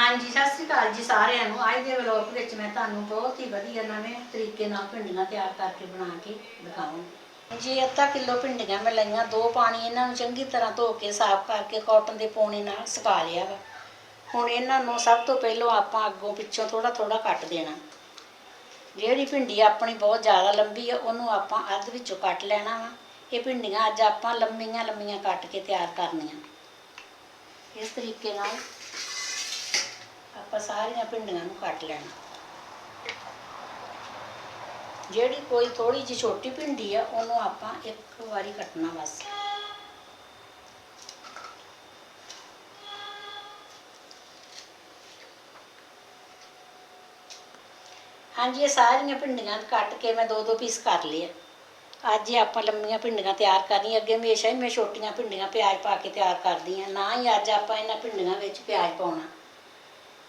ਹਾਂਜੀ, ਸਤਿ ਸ਼੍ਰੀ ਅਕਾਲ ਜੀ ਸਾਰਿਆਂ ਨੂੰ। ਅੱਜ ਦੇ ਵਲੋਗ ਵਿੱਚ ਮੈਂ ਤੁਹਾਨੂੰ ਬਹੁਤ ਹੀ ਵਧੀਆ ਨਵੇਂ ਤਰੀਕੇ ਨਾਲ ਭਿੰਡੀਆਂ ਤਿਆਰ ਕਰਕੇ ਬਣਾ ਕੇ ਦਿਖਾਵਾਂਗੀ ਜੀ ਅੱਧਾ ਕਿਲੋ ਭਿੰਡੀਆਂ ਮੈਂ ਲਈਆਂ। ਦੋ ਪਾਣੀ ਇਹਨਾਂ ਨੂੰ ਚੰਗੀ ਤਰ੍ਹਾਂ ਧੋ ਕੇ, ਸਾਫ਼ ਕਰਕੇ ਕਾਟਨ ਦੇ ਪੌਣੇ ਨਾਲ ਸੁਕਾ ਲਿਆ ਵਾ। ਹੁਣ ਇਹਨਾਂ ਨੂੰ ਸਭ ਤੋਂ ਪਹਿਲਾਂ ਆਪਾਂ ਅੱਗੋਂ ਪਿੱਛੋਂ ਥੋੜਾ ਥੋੜਾ ਕੱਟ ਦੇਣਾ। ਜਿਹੜੀ ਭਿੰਡੀ ਆਪਣੀ ਬਹੁਤ ਜ਼ਿਆਦਾ ਲੰਬੀ ਆ, ਉਹਨੂੰ ਆਪਾਂ ਅੱਧ ਵਿੱਚੋਂ ਕੱਟ ਲੈਣਾ ਵਾ। ਇਹ ਭਿੰਡੀਆਂ ਅੱਜ ਆਪਾਂ ਲੰਮੀਆਂ ਲੰਮੀਆਂ ਕੱਟ ਕੇ ਤਿਆਰ ਕਰਨੀਆਂ। ਇਸ ਤਰੀਕੇ ਨਾਲ ਆਪਾਂ ਸਾਰੀਆਂ ਭਿੰਡੀਆਂ ਨੂੰ ਕੱਟ ਲੈਣਾ। ਜਿਹੜੀ ਕੋਈ ਥੋੜੀ ਜਿਹੀ ਛੋਟੀ ਭਿੰਡੀ ਆ, ਉਹਨੂੰ ਆਪਾਂ ਇੱਕ ਵਾਰੀ ਕੱਟਣਾ ਬਸ। ਹਾਂਜੀ, ਇਹ ਸਾਰੀਆਂ ਭਿੰਡੀਆਂ ਕੱਟ ਕੇ ਮੈਂ ਦੋ ਦੋ ਪੀਸ ਕਰ ਲਏ ਅੱਜ ਇਹ ਆਪਾਂ ਲੰਮੀਆਂ ਭਿੰਡੀਆਂ ਤਿਆਰ ਕਰਨੀਆਂ। ਅੱਗੇ ਹਮੇਸ਼ਾ ਹੀ ਮੈਂ ਛੋਟੀਆਂ ਭਿੰਡੀਆਂ ਪਿਆਜ਼ ਪਾ ਕੇ ਤਿਆਰ ਕਰਦੀ ਆ। ਨਾ ਹੀ ਅੱਜ ਆਪਾਂ ਇਹਨਾਂ ਭਿੰਡੀਆਂ ਵਿੱਚ ਪਿਆਜ਼ ਪਾਉਣਾ।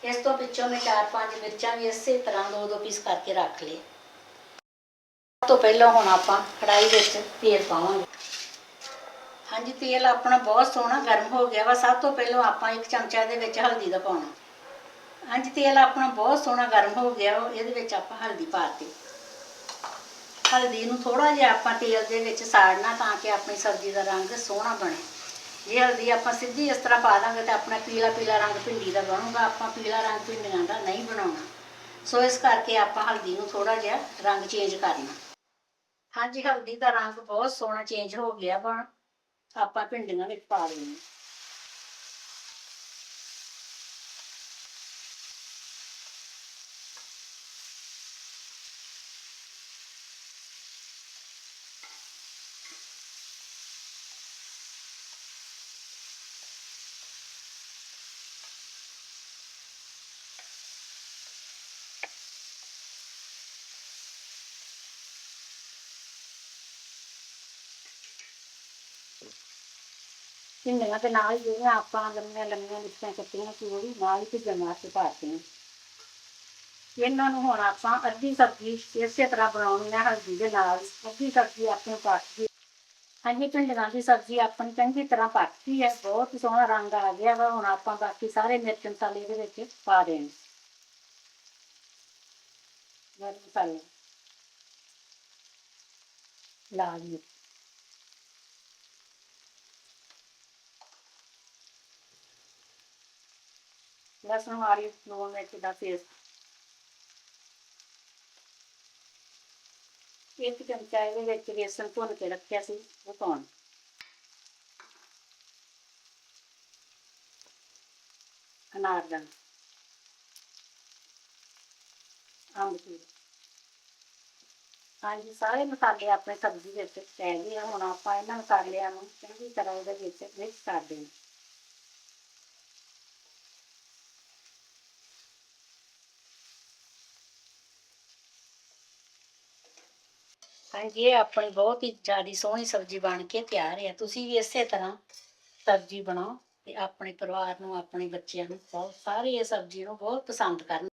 ਇਸ ਤੋਂ ਪਿੱਛੋਂ ਮੈਂ ਚਾਰ ਪੰਜ ਮਿਰਚਾਂ ਵੀ ਇਸੇ ਤਰ੍ਹਾਂ ਦੋ ਦੋ ਪੀਸ ਕਰਕੇ ਰੱਖ ਲਏ। ਸਭ ਤੋਂ ਪਹਿਲਾਂ ਹੁਣ ਆਪਾਂ ਕੜਾਈ ਵਿੱਚ ਤੇਲ ਪਾਵਾਂਗੇ। ਹਾਂਜੀ ਤੇਲ ਆਪਣਾ ਬਹੁਤ ਸੋਹਣਾ ਗਰਮ ਹੋ ਗਿਆ ਵਾ। ਸਭ ਤੋਂ ਪਹਿਲਾਂ ਆਪਾਂ ਇੱਕ ਚਮਚਾ ਦੇ ਵਿੱਚ ਹਲਦੀ ਦਾ ਪਾਉਣਾ। ਹਾਂਜੀ ਤੇਲ ਆਪਣਾ ਬਹੁਤ ਸੋਹਣਾ ਗਰਮ ਹੋ ਗਿਆ ਵਾ, ਇਹਦੇ ਵਿੱਚ ਆਪਾਂ ਹਲਦੀ ਪਾਤੀ ਹਲਦੀ ਨੂੰ ਥੋੜਾ ਜਿਹਾ ਆਪਾਂ ਤੇਲ ਦੇ ਵਿੱਚ ਸਾੜਨਾ ਤਾਂ ਕਿ ਆਪਣੀ ਸਬਜ਼ੀ ਦਾ ਰੰਗ ਸੋਹਣਾ ਬਣੇ। ਜੇ ਹਲਦੀ ਆਪਾਂ ਸਿੱਧੀ ਇਸ ਤਰ੍ਹਾਂ ਪਾ ਦਾਂਗੇ ਤਾਂ ਆਪਣਾ ਪੀਲਾ ਪੀਲਾ ਰੰਗ ਭਿੰਡੀ ਦਾ ਬਣੂਗਾ, ਆਪਾਂ ਪੀਲਾ ਰੰਗ ਭਿੰਡੀਆਂ ਦਾ ਨਹੀਂ ਬਣਾਉਣਾ। ਸੋ ਇਸ ਕਰਕੇ ਆਪਾਂ ਹਲਦੀ ਨੂੰ ਥੋੜਾ ਜਿਹਾ ਰੰਗ ਚੇਂਜ ਕਰਨਾ। ਹਾਂਜੀ, ਹਲਦੀ ਦਾ ਰੰਗ ਬਹੁਤ ਸੋਹਣਾ ਚੇਂਜ ਹੋ ਗਿਆ ਵਾ। ਆਪਾਂ ਭਿੰਡੀਆਂ ਵਿੱਚ ਪਾ ਦੇਣੀ ਭਿੰਡੀਆਂ ਦੇ ਨਾਲ ਜਿਹੜੀਆਂ ਆਪਾਂ ਲੰਮੀਆਂ ਲੰਮੀਆਂ ਮਿਰਚਾਂ ਕੱਟੀਆਂ ਸੀ ਉਹ ਵੀ ਨਾਲ ਹੀ ਭਿੱਜਣ ਵਾਸਤੇ ਪਾਤੀਆਂ ਇਹਨਾਂ ਨੂੰ ਹੁਣ ਆਪਾਂ ਅੱਧੀ ਸਬਜ਼ੀ ਇਸੇ ਤਰ੍ਹਾਂ ਬਣਾਉਣੀ ਹੈ ਹਲਦੀ ਦੇ ਨਾਲ ਅੱਧੀ ਸਬਜ਼ੀ ਆਪਣੀ ਪੱਕ ਹਾਂਜੀ ਭਿੰਡੀਆਂ ਦੀ ਸਬਜ਼ੀ ਆਪਣੀ ਚੰਗੀ ਤਰ੍ਹਾਂ ਪੱਕਦੀ ਹੈ, ਬਹੁਤ ਸੋਹਣਾ ਰੰਗ ਆ ਗਿਆ ਵਾ, ਹੁਣ ਆਪਾਂ ਬਾਕੀ ਸਾਰੇ ਮਿਰਚ ਮਸਾਲੇ ਇਹਦੇ ਵਿੱਚ ਪਾ ਦੇਣ। ਗਰਮ ਮਸਾਲੇ। ਲਾਲ ਮਿਰਚ। ਲਸਣ ਵਾਲੀ ਲੂਣ ਮਿਰਚ ਦਾ ਪੇਸਟ ਇੱਕ ਚਮਚਾ ਇਹਦੇ ਵਿੱਚ ਵੇਸਣ ਭੁੰਨ ਕੇ ਰੱਖਿਆ ਸੀ, ਉਹ ਪਾਉਣ। ਅੰਬ ਅੰਬਚੂਰ ਹਾਂਜੀ, ਸਾਰੇ ਮਸਾਲੇ ਆਪਣੇ ਸਬਜ਼ੀ ਵਿੱਚ ਪੈ ਗਏ ਆ, ਹੁਣ ਆਪਾਂ ਇਹਨਾਂ ਮਸਾਲਿਆਂ ਨੂੰ ਚੰਗੀ ਤਰ੍ਹਾਂ ਇਹਦੇ ਵਿੱਚ ਮਿਕਸ ਕਰ ਦੇਣਾ। ਹਾਂਜੀ, ਇਹ ਆਪਣੀ ਬਹੁਤ ਹੀ ਜ਼ਿਆਦੀ ਸੋਹਣੀ ਸਬਜ਼ੀ ਬਣ ਕੇ ਤਿਆਰ ਹੈ। ਤੁਸੀਂ ਵੀ ਇਸੇ ਤਰ੍ਹਾਂ ਸਬਜ਼ੀ ਬਣਾਓ ਤੇ ਆਪਣੇ ਪਰਿਵਾਰ ਨੂੰ, ਆਪਣੇ ਬੱਚਿਆਂ ਨੂੰ ਬਹੁਤ ਸਾਰੇ ਇਹ ਸਬਜ਼ੀ ਨੂੰ ਬਹੁਤ ਪਸੰਦ ਕਰਨ।